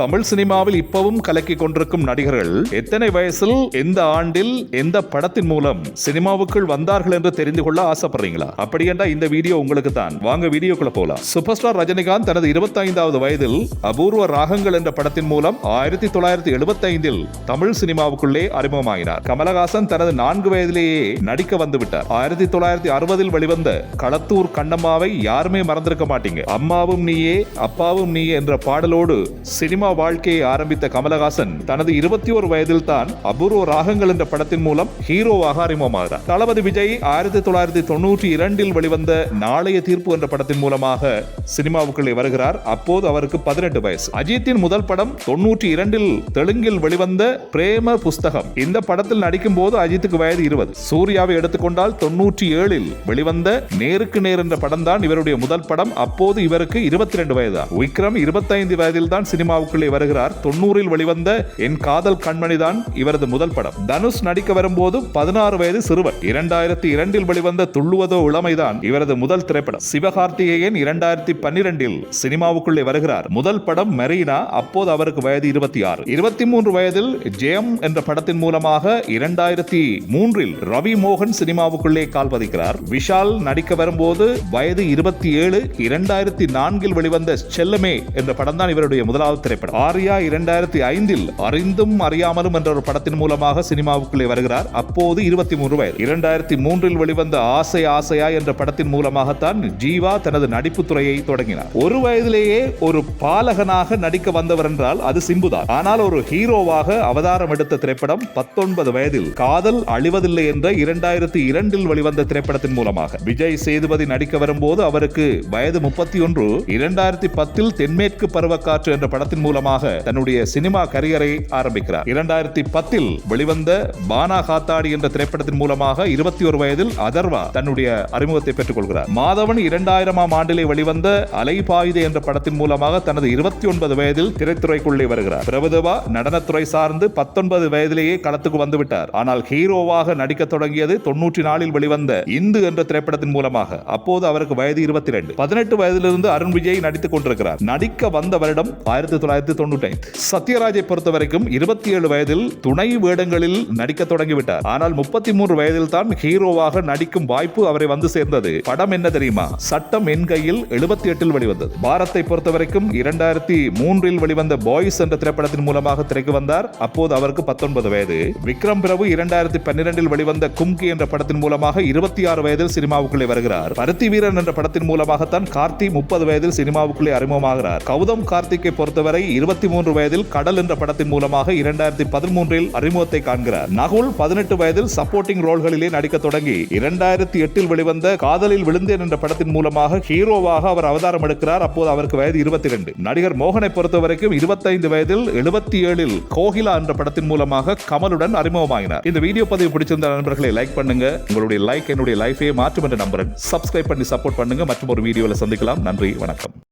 தமிழ் சினிமாவில் இப்பவும் கலக்கி கொண்டிருக்கும் நடிகர்கள் எத்தனை வயசில் எந்த ஆண்டில் எந்த படத்தின் மூலம் சினிமாவுக்குள் வந்தார்கள் என்று தெரிந்து கொள்ள ஆசைப்படுறீங்களா? அப்படி என்றால் இந்த வீடியோ உங்களுக்கு தான் வாங்க வீடியோக்குள்ள போலாம். சூப்பர் ஸ்டார் ரஜினிகாந்த் தனது 25வது வயதில் அபூர்வ ராகங்கள் என்ற படத்தின் மூலம் ஆயிரத்தி தொள்ளாயிரத்தி எழுபத்தி ஐந்தில் தமிழ் சினிமாவுக்குள்ளே அறிமுகமாகினார் கமலஹாசன் தனது நான்கு வயதிலேயே நடிக்க வந்துவிட்டார். ஆயிரத்தி தொள்ளாயிரத்தி அறுபதில் வெளிவந்த களத்தூர் கண்ணம்மாவை யாருமே மறந்திருக்க மாட்டீங்க. அம்மாவும் நீயே அப்பாவும் நீயே என்ற பாடலோடு சினிமா சினிமா வாழ்க்கையை ஆரம்பித்த கமலஹாசன் தனது இருபத்தி ஒரு வயதில் தான் அபூர்வ ராகங்கள் என்ற படத்தின் மூலம் ஹீரோவாக அறிமுகமாகிறார். தளபதி விஜய் ஆயிரத்தி தொள்ளாயிரத்தி தொண்ணூற்றி இரண்டில் வெளிவந்த நாளைய தீர்ப்பு என்ற படத்தின் மூலமாக சினிமாவுக்குள்ளே வருகிறார். அப்போது அவருக்கு பதினெட்டு வயசு. அஜித்தின் முதல் படம் தொண்ணூற்றி இரண்டில் தெலுங்கில் வெளிவந்த பிரேம புஸ்தகம். இந்த படத்தில் நடிக்கும் போது அஜித்துக்கு வயது இருபது. சூர்யாவை எடுத்துக்கொண்டால் தொண்ணூற்றி ஏழில் வெளிவந்த நேருக்கு நேர் என்ற படம் தான் இவருடைய முதல் படம். அப்போது இவருக்கு இருபத்தி ரெண்டு வயது விக்ரம் இருபத்தைந்து வயதில் தான் சினிமாவுக்கு சினிமாவுக்குள்ளே வருகிறார். தொண்ணூறில் வெளிவந்த என் காதல் கண்மணி தான் இவரது முதல் படம். தனுஷ் நடிக்க வரும்போது பதினாறு வயது சிறுவன். இரண்டாயிரத்தி இரண்டில் வெளிவந்த துள்ளுவதோ இளமைதான் இவரது முதல் திரைப்படம். சிவகார்த்திகேயன் இரண்டாயிரத்தி பன்னிரெண்டில் சினிமாவுக்குள்ளே வருகிறார். முதல் படம் மெரீனா அப்போது அவருக்கு வயது இருபத்தி ஆறு. இருபத்தி மூன்று வயதில் ஜெயம் என்ற படத்தின் மூலமாக இரண்டாயிரத்தி மூன்றில் ரவி மோகன் சினிமாவுக்குள்ளே கால் பதிக்கிறார். விஷால் நடிக்க வரும்போது வயது இருபத்தி ஏழு. இரண்டாயிரத்தி நான்கில் வெளிவந்த செல்லமே என்ற படம் தான் இவருடைய முதலாவது திரைப்படம். திரைப்படம் ஆர்யா இரண்டாயிரத்தி ஐந்தில் அறிந்தும் அறியாமலும் என்ற ஒரு படத்தின் மூலமாக சினிமாவுக்குள்ளே வருகிறார். அப்போது இருபத்தி மூன்று வயது. இரண்டாயிரத்தி மூன்றில் வெளிவந்த ஆசை ஆசையா என்ற படத்தின் மூலமாகத்தான் ஜீவா தனது நடிப்பு துறையை தொடங்கினார். ஒரு வயதிலேயே ஒரு பாலகனாக நடிக்க வந்தவர் என்றால் அது சிம்புதான். ஆனால் ஒரு ஹீரோவாக அவதாரம் எடுத்த திரைப்படம் பத்தொன்பது வயதில் காதல் அழிவதில்லை என்ற இரண்டாயிரத்தி இரண்டில் வெளிவந்த திரைப்படத்தின் மூலமாக. விஜய் சேதுபதி நடிக்க வரும்போது அவருக்கு வயது முப்பத்தி ஒன்று. இரண்டாயிரத்தி பத்தில் தென்மேற்கு பருவக்காற்று என்ற படத்தின் மூலம் மூலமாக தன்னுடைய சினிமா கரியரை ஆரம்பிக்கிறார். இரண்டாயிரத்தி பத்தில் வெளிவந்த பானா காத்தாடி என்ற திரைப்படத்தின் மூலமாக இருபத்தி ஒரு வயதில் அதர்வா தன்னுடைய அறிமுகத்தை பெற்றுக் கொள்கிறார் மாதவன் இரண்டாயிரமாம் ஆண்டிலே வெளிவந்த அலைபாயுதே என்ற படத்தின் மூலமாக தனது இருபத்தி ஒன்பது வயதில் திரைத்துறைக்குள்ளே வருகிறார். பிரபுதேவா நடனத்துறை சார்ந்து பத்தொன்பது வயதிலேயே களத்துக்கு வந்துவிட்டார். ஆனால் ஹீரோவாக நடிக்க தொடங்கியது தொன்னூற்றி நாலில் வெளிவந்த இந்து என்ற திரைப்படத்தின் மூலமாக. அப்போது அவருக்கு வயது இருபத்தி ரெண்டு. பதினெட்டு வயதிலிருந்து அருண் விஜய் நடித்துக் கொண்டிருக்கிறார். நடிக்க வந்த வருடம் ஆயிரத்தி தொள்ளாயிரத்தி தொண்ணூற்றி ஐந்து. சத்யராஜை பொறுத்த வரைக்கும் இருபத்தி ஏழு வயதில் துணை வேடங்களில் நடிக்க தொடங்கிவிட்டார். ஆனால் முப்பத்தி மூன்று வயதில் தான் ஹீரோவாக நடிக்கும் வாய்ப்பு அவரை வந்து சேர்ந்தது. படம் என்ன தெரியுமா? சட்டம் என் கையில் எழுபத்தி எட்டில் வெளிவந்தது. பாரத்தை பொறுத்த வரைக்கும் இரண்டாயிரத்தி மூன்றில் வெளிவந்த பாய்ஸ் என்ற திரைப்படத்தின் மூலமாக திரைக்கு வந்தார். அப்போது அவருக்கு பத்தொன்பது வயது. விக்ரம் பிரபு இரண்டாயிரத்தி பன்னிரெண்டில் வெளிவந்த கும்கி என்ற படத்தின் மூலமாக இருபத்தி ஆறு வயதில் சினிமாவுக்குள்ளே வருகிறார். பருத்தி வீரன் என்ற படத்தின் மூலமாகத்தான் கார்த்தி முப்பது வயதில் சினிமாவுக்குள்ளே அறிமுகமாகிறார். கௌதம் கார்த்திக்கை பொறுத்தவரை இருபத்தி மூன்று வயதில் கடல் என்ற படத்தின் மூலமாக இரண்டாயிரத்தி பதிமூன்றில் அறிமுகத்தை காண்கிறார். நகுல் பதினெட்டு வயதில் சப்போர்ட்டிங் ரோல்களிலே நடிக்க தொடங்கி இரண்டாயிரத்தி எட்டில் வெளிவந்த காதலில் விழுந்தேன் என்ற படத்தின் மூலமாக ஹீரோவாக அவர் அவதாரம் எடுக்கிறார். அப்போது அவருக்கு வயது இருபத்தி ரெண்டு நடிகர் மோகனை பொறுத்தவரைக்கும் இருபத்தைந்து வயதில் எழுபத்தி ஏழில் கோகிலா என்ற படத்தின் மூலமாக கமலுடன் அறிமுகமாகினார் இந்த வீடியோ பதிவு பிடிச்சிருந்த நண்பர்களை லைக் பண்ணுங்க. உங்களுடைய லைக் என்னுடைய லைஃபே மாற்றும் என்ற நம்புறேன். சப்ஸ்கிரைப் பண்ணி சப்போர்ட் பண்ணுங்க. மற்றும் ஒரு வீடியோவில் சந்திக்கலாம். நன்றி வணக்கம்.